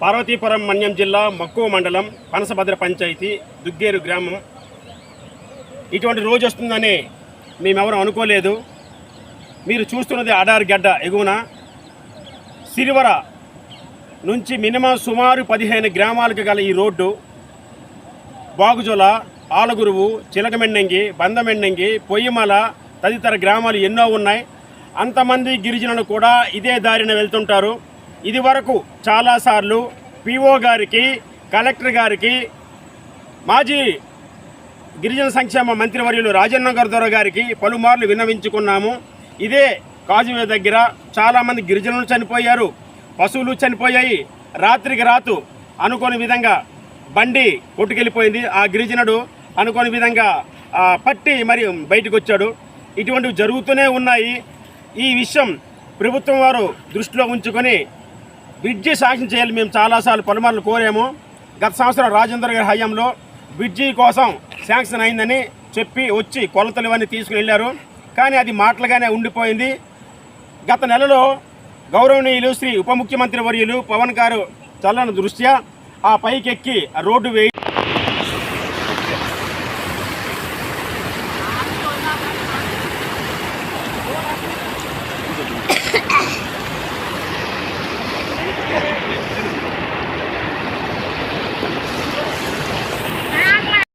పార్వతీపురం మన్యం జిల్లా మక్కువ మండలం పనసభద్ర పంచాయతీ దుగ్గేరు గ్రామం. ఇటువంటి రోజు వస్తుందని మేమెవరూ అనుకోలేదు. మీరు చూస్తున్నది అడారి గడ్డ ఎగువన సిరివర నుంచి మినిమం సుమారు పదిహేను గ్రామాలకు గల ఈ రోడ్డు బాగుజుల ఆలగురువు చిలకమెండంగి బందమెండంగి పొయ్యిమల తదితర గ్రామాలు ఎన్నో ఉన్నాయి. అంతమంది గిరిజనులు కూడా ఇదే దారిన వెళ్తుంటారు. ఇది వరకు చాలాసార్లు పిఓ గారికి కలెక్టర్ గారికి మాజీ గిరిజన సంక్షేమ మంత్రివర్యులు రాజన్న గారి గారికి పలుమార్లు విన్నవించుకున్నాము. ఇదే కాజువే దగ్గర చాలామంది గిరిజనులు చనిపోయారు పశువులు చనిపోయాయి. రాత్రికి రాతు అనుకోని విధంగా బండి కొట్టుకెళ్ళిపోయింది. ఆ గిరిజనుడు అనుకోని విధంగా ఆ, పట్టి మరి బయటకు వచ్చాడు ఇటువంటివి జరుగుతూనే ఉన్నాయి. ఈ విషయం ప్రభుత్వం వారు దృష్టిలో ఉంచుకొని బ్రిడ్జి శాంక్షన్ చేయాలి. మేము చాలాసార్లు పలుమార్లు కోరాము. గత సంవత్సరం రాజేంద్ర గారి హయాంలో బ్రిడ్జి కోసం శాంక్షన్ అయిందని చెప్పి వచ్చి కొలతలు ఇవన్నీ తీసుకుని వెళ్ళారు కానీ అది మాటలుగానే ఉండిపోయింది. గత నెలలో గౌరవనీయులు శ్రీ ఉప ముఖ్యమంత్రి వర్యులు పవన్ గారు చల్లని దృష్ట్యా ఆ పైకెక్కి ఆ రోడ్డు వేయి